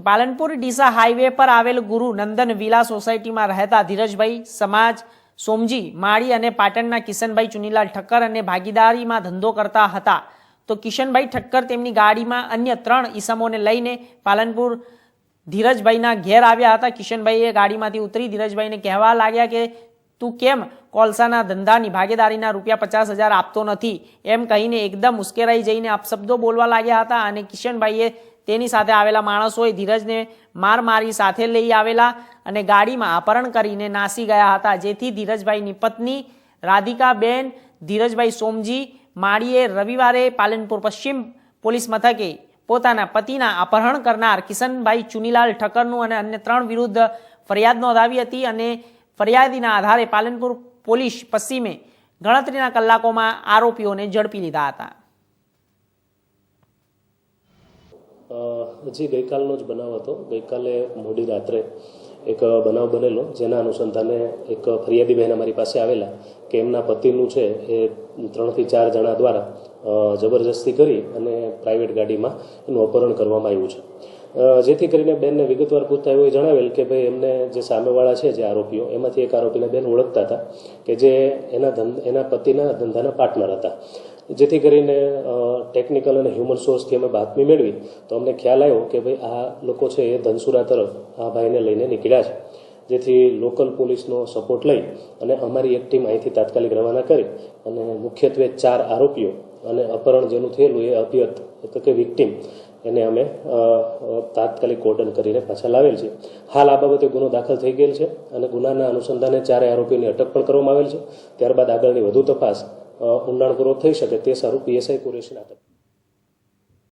તો પાલનપુર ડીસા હાઈવે પર આવેલ ગુરુ નંદન વિલા સોસાયટીમાં રહેતા ધીરજભાઈ, સમાજ, સોમજી, માળી અને પાટણના કિશનભાઈ ચુનીલાલ ઠક્કર અને ભાગીદારીમાં ધંધો કરતા હતા. તો કિશનભાઈ ઠક્કર તેમની ગાડીમાં અન્ય ત્રણ ઈસમોને લઈને પાલનપુર ધીરજભાઈના ઘેર આવ્યા હતા. કિશનભાઈએ ગાડીમાંથી ઉતરી ધીરજભાઈને કહેવા લાગ્યા કે, તું કેમ કોલસાના ધંધાની ભાગીદારીના રૂપિયા પચાસ હજાર આપતો નથી? એમ કહીને એકદમ ઉશ્કેરાઈ જઈને અપશબ્દો બોલવા લાગ્યા હતા અને કિશનભાઈએ તેની સાથે આવેલા માણસોએ ધીરજને માર મારી સાથે લઈ આવેલા અને ગાડીમાં અપહરણ કરીને નાસી ગયા હતા. જેથી ધીરજભાઈની પત્ની રાધિકાબેન, ધીરજભાઈ સોમજી, માળીએ રવિવારે પાલનપુર પશ્ચિમ પોલીસ મથકે પોતાના પતિના અપહરણ કરનાર કિશનભાઈ ચુનીલાલ ઠક્કરનું અને અન્ય ત્રણ વિરુદ્ધ ફરિયાદ નોંધાવી હતી અને ફરિયાદીના આધારે પાલનપુર પોલીસ પશ્ચિમે ગણતરીના કલાકોમાં આરોપીઓને ઝડપી લીધા હતા. હજી ગઈકાલનો જ બનાવ હતો. ગઈકાલે મોડી રાત્રે એક બનાવ બનેલો, જેના અનુસંધાને એક ફરિયાદી બહેન અમારી પાસે આવેલા કે એમના પતિનું છે એ ત્રણથી ચાર જણા દ્વારા જબરજસ્તી કરી અને પ્રાઇવેટ ગાડીમાં એનું અપહરણ કરવામાં આવ્યું છે. જેથી કરીને બેનને વિગતવાર પૂછતા એવું જણાવેલ કે ભાઈ, એમને જે સામેવાળા છે, જે આરોપીઓ, એમાંથી એક આરોપીને બેન ઓળખતા હતા કે જે એના ધંધા, એના પતિના ધંધાના પાર્ટનર હતા. જેથી કરીને ટેકનિકલ અને હ્યુમન સોર્સથી અમે બાતમી મેળવી, તો અમને ખ્યાલ આવ્યો કે ભાઈ આ લોકો છે એ ધનસુરા તરફ આ ભાઈને લઈને નીકળ્યા છે. જેથી લોકલ પોલીસનો સપોર્ટ લઈ અને અમારી એક ટીમ અહીંથી તાત્કાલિક રવાના કરી અને મુખ્યત્વે ચાર આરોપીઓ અને અપહરણ જેનું થયેલું એ અભ્યત એટલે કે વિક્ટીમ એને અમે તાત્કાલિક કોર્ડન કરીને પાછા લાવેલ છે. હાલ આ બાબતે ગુનો દાખલ થઈ ગયેલ છે અને ગુનાના અનુસંધાને ચારે આરોપીઓની અટક પણ કરવામાં આવેલ છે. ત્યારબાદ આગળની વધુ તપાસ ઊંડાણપૂર્વક થઈ શકે તે સારું પીએસઆઈ કુરેશી નાટક